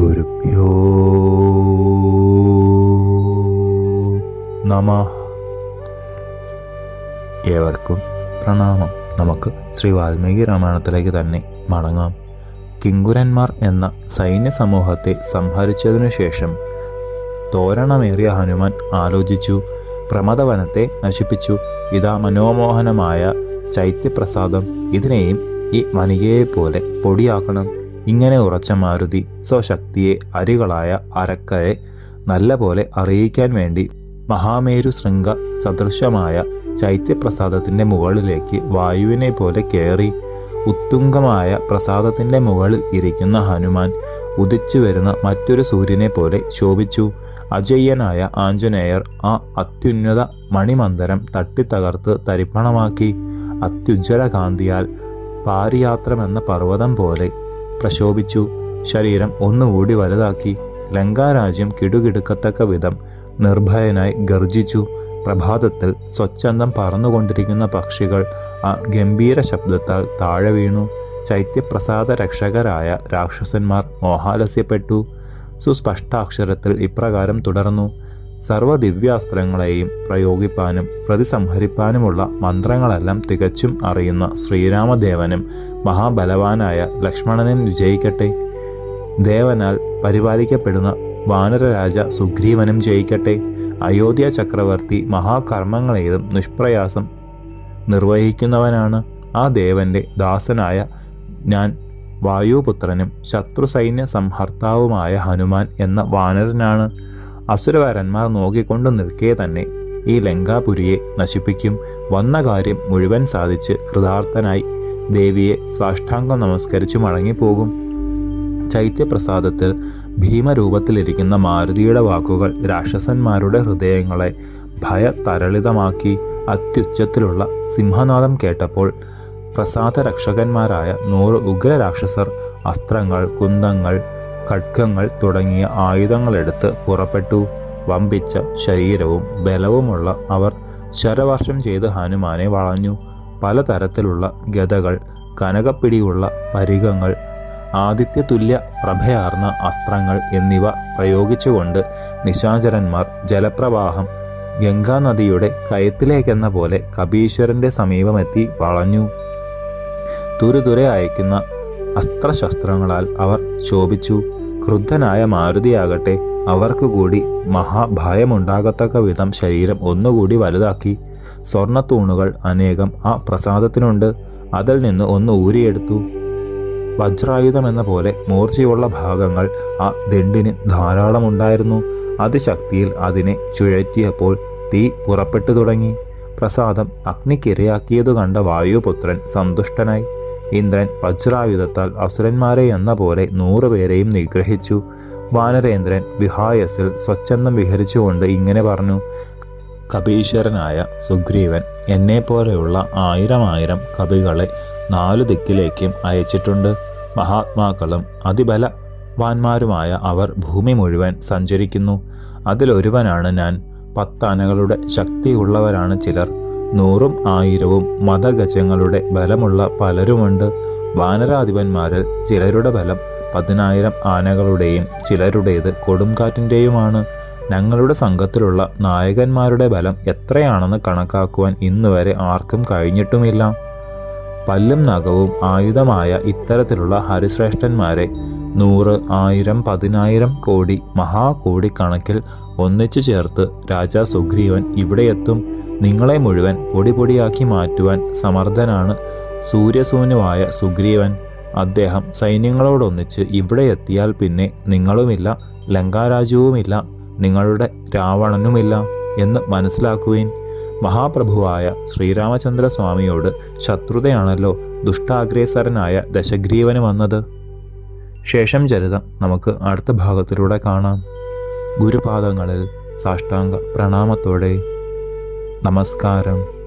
ഗുരുഭ്യോ. നമ. ഏവർക്കും പ്രണാമം. നമുക്ക് ശ്രീ വാൽമീകി രാമായണത്തിലേക്ക് തന്നെ മടങ്ങാം. കിങ്കുരന്മാർ എന്ന സൈന്യ സമൂഹത്തെ സംഹരിച്ചതിനു ശേഷം തോരണമേറിയ ഹനുമാൻ ആലോചിച്ചു പ്രമദവനത്തെ നശിപ്പിച്ചു. ഇതാ മനോമോഹനമായ ചൈത്യപ്രസാദം. ഇതിനെയും ഈ പോലെ പൊടിയാക്കണം. ഇങ്ങനെ ഉറച്ച മാരുതി സ്വശക്തിയെ അരികളായ അരക്കരെ നല്ലപോലെ അറിയിക്കാൻ വേണ്ടി മഹാമേരു ശൃംഗ സദൃശമായ ചൈത്യപ്രസാദത്തിന്റെ മുകളിലേക്ക് വായുവിനെ പോലെ കയറി ഉത്തുംഗമായ പ്രസാദത്തിന്റെ മുകളിൽ ഇരിക്കുന്ന ഹനുമാൻ ഉദിച്ചു വരുന്ന മറ്റൊരു സൂര്യനെ പോലെ ശോഭിച്ചു. അജയ്യനായ ആഞ്ജനേയർ ആ അത്യുന്നത മണിമന്ദരം തട്ടിത്തകർത്ത് തരിപ്പണമാക്കി. അത്യുജ്വല കാന്തിയാൽ പാരിയാത്രമെന്ന പർവതം പോലെ പ്രശോഭിച്ചു. ശരീരം ഒന്നുകൂടി വലുതാക്കി ലങ്കാരാജ്യം കിടുകിടുക്കത്തക്ക വിധം നിർഭയനായി ഗർജിച്ചു പ്രഭാതത്തിൽ സ്വച്ഛന്തം പറന്നുകൊണ്ടിരിക്കുന്ന പക്ഷികൾ ആ ഗംഭീര ശബ്ദത്താൽ താഴെ വീണു. ചൈത്യപ്രസാദ രക്ഷകരായ രാക്ഷസന്മാർ മോഹാലസ്യപ്പെട്ടു. സുസ്പഷ്ടാക്ഷരത്തിൽ ഇപ്രകാരം തുടർന്നു. സർവ ദിവ്യാസ്ത്രങ്ങളെയും പ്രയോഗിപ്പാനും പ്രതിസംഹരിപ്പാനുമുള്ള മന്ത്രങ്ങളെല്ലാം തികച്ചും അറിയുന്ന ശ്രീരാമദേവനും മഹാബലവാനായ ലക്ഷ്മണനും വിജയിക്കട്ടെ. ദേവനാൽ പരിപാലിക്കപ്പെടുന്ന വാനരരാജ സുഗ്രീവനും ജയിക്കട്ടെ. അയോധ്യ ചക്രവർത്തി മഹാകർമ്മങ്ങളെയും നിഷ്പ്രയാസം നിർവഹിക്കുന്നവനാണ് ആ ദേവന്റെ ദാസനായ ഞാൻ. വായുപുത്രനും ശത്രുസൈന്യ സംഹർത്താവുമായ ഹനുമാൻ എന്ന വാനരനാണ്. അസുരവരന്മാർ നോക്കിക്കൊണ്ട് നിൽക്കെ തന്നെ ഈ ലങ്കാപുരിയെ നശിപ്പിക്കും. വന്ന കാര്യം മുഴുവൻ സാധിച്ച് കൃതാർത്ഥനായി ദേവിയെ സാഷ്ടാംഗം നമസ്കരിച്ച് മടങ്ങിപ്പോകും. ചൈത്യപ്രസാദത്തിൽ ഭീമരൂപത്തിലിരിക്കുന്ന മാരുതിയുടെ വാക്കുകൾ രാക്ഷസന്മാരുടെ ഹൃദയങ്ങളെ ഭയതരളിതമാക്കി. അത്യുച്ചത്തിലുള്ള സിംഹനാദം കേട്ടപ്പോൾ പ്രസാദരക്ഷകന്മാരായ നൂറ് ഉഗ്രരാക്ഷസർ അസ്ത്രങ്ങൾ കുന്തങ്ങൾ ഖഡ്ഗങ്ങൾ തുടങ്ങിയ ആയുധങ്ങളെടുത്ത് പുറപ്പെട്ടു. വമ്പിച്ച ശരീരവും ബലവുമുള്ള അവർ ശരവർഷം ചെയ്ത് ഹനുമാനെ വളഞ്ഞു. പലതരത്തിലുള്ള ഗതകൾ കനകപ്പിടിയുള്ള പരികങ്ങൾ ആദിത്യതുല്യ പ്രഭയാർന്ന അസ്ത്രങ്ങൾ എന്നിവ പ്രയോഗിച്ചുകൊണ്ട് നിശാചരന്മാർ ജലപ്രവാഹം ഗംഗാനദിയുടെ കയത്തിലേക്കെന്ന പോലെ കപീശ്വരന്റെ സമീപമെത്തി വളഞ്ഞു. തുരുതുരെ അയക്കുന്ന അസ്ത്രശസ്ത്രങ്ങളാൽ അവർ ശോഭിച്ചു. ക്രുദ്ധനായ മാരുതിയാകട്ടെ അവർക്കു കൂടി മഹാഭയമുണ്ടാകത്തക്ക വിധം ശരീരം ഒന്നുകൂടി വലുതാക്കി. സ്വർണത്തൂണുകൾ അനേകം ആ പ്രസാദത്തിനുണ്ട്. അതിൽ നിന്ന് ഒന്ന് ഊരിയെടുത്തു. വജ്രായുധം എന്ന പോലെ മൂർച്ചയുള്ള ഭാഗങ്ങൾ ആ ദണ്ടിന് ധാരാളമുണ്ടായിരുന്നു. അതിശക്തിയിൽ അതിനെ ചുഴറ്റിയപ്പോൾ തീ പുറപ്പെട്ടു തുടങ്ങി. പ്രസാദം അഗ്നിക്കിരയാക്കിയതു കണ്ട വായുപുത്രൻ സന്തുഷ്ടനായി. ഇന്ദ്രൻ വജ്രായുധത്താൽ അസുരന്മാരെ എന്ന പോലെ നൂറുപേരെയും നിഗ്രഹിച്ചു. വാനരേന്ദ്രൻ വിഹായസിൽ സ്വച്ഛന്ദം വിഹരിച്ചുകൊണ്ട് ഇങ്ങനെ പറഞ്ഞു കപീശ്വരനായ സുഗ്രീവൻ എന്നെപ്പോലെയുള്ള ആയിരം ആയിരം കവികളെ നാലു ദിക്കിലേക്കും അയച്ചിട്ടുണ്ട്. മഹാത്മാക്കളും അതിബല വാന്മാരുമായ അവർ ഭൂമി മുഴുവൻ സഞ്ചരിക്കുന്നു. അതിലൊരുവനാണ് ഞാൻ. പത്താനകളുടെ ശക്തിയുള്ളവരാണ് ചിലർ. നൂറും ആയിരവും മതഗജങ്ങളുടെ ബലമുള്ള പലരുമുണ്ട്. വാനരാധിപന്മാരിൽ ചിലരുടെ ബലം പതിനായിരം ആനകളുടെയും ചിലരുടേത് കൊടുങ്കാറ്റിന്റെയുമാണ് ഞങ്ങളുടെ സംഘത്തിലുള്ള നായകന്മാരുടെ ബലം എത്രയാണെന്ന് കണക്കാക്കുവാൻ ഇന്നുവരെ ആർക്കും കഴിഞ്ഞിട്ടുമില്ല. പല്ലും നഖവും ആയുധമായ ഇത്തരത്തിലുള്ള ഹരിശ്രേഷ്ഠന്മാരെ നൂറ് ആയിരം പതിനായിരം കോടി മഹാകോടിക്കണക്കിൽ ഒന്നിച്ചു ചേർത്ത് രാജാ സുഗ്രീവൻ ഇവിടെയെത്തും. നിങ്ങളെ മുഴുവൻ പൊടി പൊടിയാക്കി മാറ്റുവാൻ സമർത്ഥനാണ് സൂര്യസൂന്യമായ സുഗ്രീവൻ. അദ്ദേഹം സൈന്യങ്ങളോടൊന്നിച്ച് ഇവിടെ എത്തിയാൽ പിന്നെ നിങ്ങളുമില്ല ലങ്കാരാജ്യവുമില്ല നിങ്ങളുടെ രാവണനുമില്ല എന്ന് മനസ്സിലാക്കുവിൻ. മഹാപ്രഭുവായ ശ്രീരാമചന്ദ്ര സ്വാമിയോട് ശത്രുതയാണല്ലോ ദുഷ്ടാഗ്രേസരനായ ദശഗ്രീവന് വന്നത്. ശേഷം ചരിതം നമുക്ക് അടുത്ത ഭാഗത്തിലൂടെ കാണാം. ഗുരുപാദങ്ങളിൽ സാഷ്ടാംഗ പ്രണാമത്തോടെ. നമസ്കാരം.